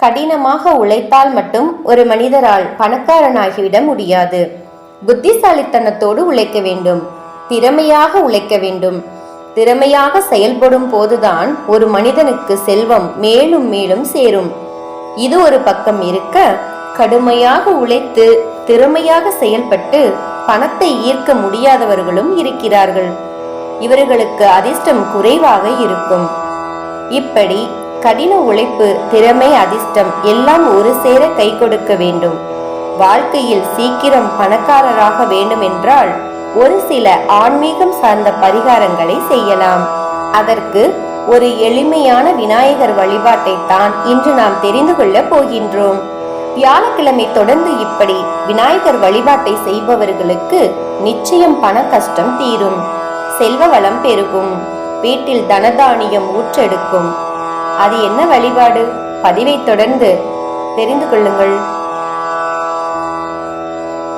கடினமாக உழைத்தால் மட்டும் ஒரு மனிதரால் பணக்காரனாகிவிட முடியாது. புத்திசாலித்தனத்தோடு உழைக்க வேண்டும். திறமையாக உழைக்க வேண்டும். திறமையாக செயல்படும் போதுதான் ஒரு மனிதனுக்கு செல்வம் மேலும் மேலும் சேரும். இது ஒரு பக்கம் இருக்க கடுமையாக உழைத்து திறமையாக செயல்பட்டு பணத்தை ஈர்க்க முடியாதவர்களும் இருக்கிறார்கள். இவர்களுக்கு அதிர்ஷ்டம் குறைவாக இருக்கும். இப்படி கடின உழைப்பு திறமை அதிர்ஷ்டம் எல்லாம் ஒரு சேர கை கொடுக்க வேண்டும். வாழ்க்கையில் சீக்கிரம் பணக்காரராக வேண்டும் என்றால் ஒரு சில ஆன்மீகம் சார்ந்த பரிகாரங்களை செய்யலாம். அதற்கு ஒரு எளிமையான விநாயகர் வழிபாட்டை தான் இன்று நாம் தெரிந்து கொள்ள போகின்றோம். வியாழக்கிழமை தொடர்ந்து இப்படி விநாயகர் வழிபாட்டை செய்பவர்களுக்கு நிச்சயம் பண கஷ்டம் தீரும். செல்வ வளம் பெருகும். வீட்டில் தனதானியம் ஊற்றெடுக்கும். அது என்ன வழிபாடு? பதிவை தொடர்ந்து தெரிந்து கொள்ளுங்கள்.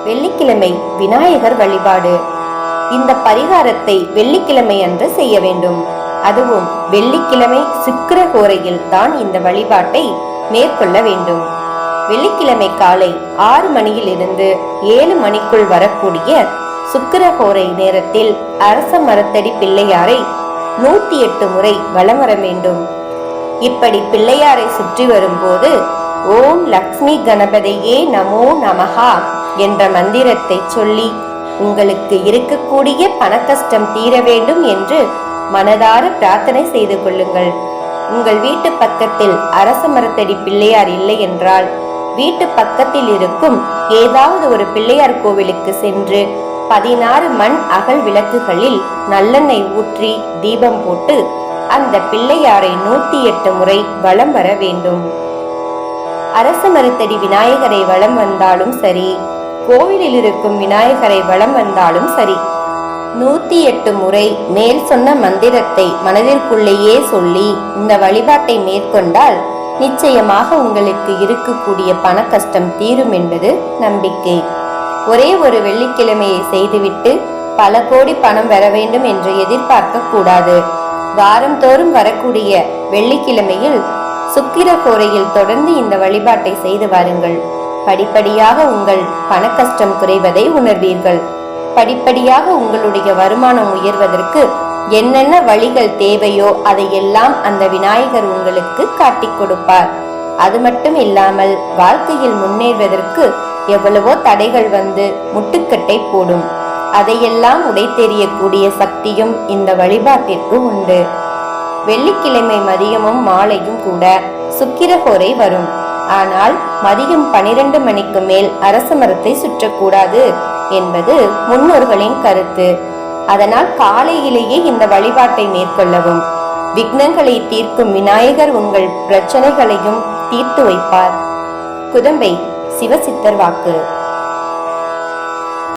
வெள்ளிக்கிழமை விநாயகர் வழிபாடு. இந்த பரிகாரத்தை வெள்ளிக்கிழமை அன்று செய்ய வேண்டும். அதுவும் வெள்ளிக்கிழமை சுக்கிர கோரையில் தான் இந்த வழிபாட்டை மேற்கொள்ள வேண்டும். வெள்ளிக்கிழமை காலை ஆறு மணியிலிருந்து ஏழு மணிக்குள் வரக்கூடிய சுக்கிரஹோரை நேரத்தில் அரச மரத்தடி பிள்ளையாரை நூத்தி எட்டு முறை வலம் வர வேண்டும். இப்படி பிள்ளையாரை சுற்றி வரும்போது ஓம் லக்ஷ்மி கணபதியே நமோ நமஹா என்ற மந்திரத்தை சொல்லி உங்களுக்கு இருக்கக்கூடிய பணக்கஷ்டம் தீர வேண்டும் என்று மனதார பிரார்த்தனை செய்து கொள்ளுங்கள். உங்கள் வீட்டு பக்கத்தில் அரச மரத்தடி பிள்ளையார் இல்லை என்றால் வீட்டு பக்கத்தில் இருக்கும் ஏதாவது ஒரு பிள்ளையார் கோவிலுக்கு சென்று பதினாறு மண் அகல் விளக்குகளில் நல்லெண்ணெய் ஊற்றி தீபம் போட்டு அந்த பிள்ளையாரை நூத்தி எட்டு முறை வலம் வர வேண்டும். அரச மரத்தடி விநாயகரை வலம் வந்தாலும் சரி கோவிலில் இருக்கும் விநாயகரை வலம் வந்தாலும் சரி நூத்தி எட்டு முறை மேல் சொன்ன மந்திரத்தை மனதிற்குள்ளேயே சொல்லி இந்த வழிபாட்டை மேற்கொண்டால் நிச்சயமாக உங்களுக்கு இருக்கக்கூடிய பண கஷ்டம் தீரும் என்பது நம்பிக்கை. ஒரே ஒரு வெள்ளிக்கிழமையை செய்துவிட்டு பல கோடி பணம் வர வேண்டும் என்று எதிர்பார்க்க கூடாது. வாரந்தோறும் வரக்கூடிய வெள்ளிக்கிழமையில் சுக்கிர கோரையில் தொடர்ந்து இந்த வழிபாட்டை செய்து வாருங்கள். படிப்படியாக உங்கள் பண கஷ்டம் குறைவதை உணர்வீர்கள். படிப்படியாக உங்களுடைய வருமானம் உயர்வதற்கு என்னென்ன வழிகள் தேவையோ அதையெல்லாம் அந்த விநாயகர் உங்களுக்கு காட்டிக் கொடுப்பார். அது மட்டும் இல்லாமல் வாழ்க்கையில் முன்னேறுவதற்கு எவ்வளவோ தடைகள் வந்து முட்டுக்கட்டை போடும். அதையெல்லாம் உடைத்தெறியக்கூடிய சக்தியும் இந்த வழிபாட்டிற்கு உண்டு. வெள்ளிக்கிழமை மதியமும் மாலையும் கூட சுக்கிரஹோரை வரும். ஆனால் மதியம் பனிரெண்டு மணிக்கு மேல் அரச மரத்தை சுற்றக்கூடாது என்பது முன்னோர்களின் கருத்து. அதனால் காலையிலேயே இந்த வழிபாட்டை மேற்கொள்ளவும். விக்னங்களை தீர்க்கும் விநாயகர் உங்கள் பிரச்சனைகளையும் தீர்த்து வைப்பார். குதம்பை சிவசித்தர் வாக்கு.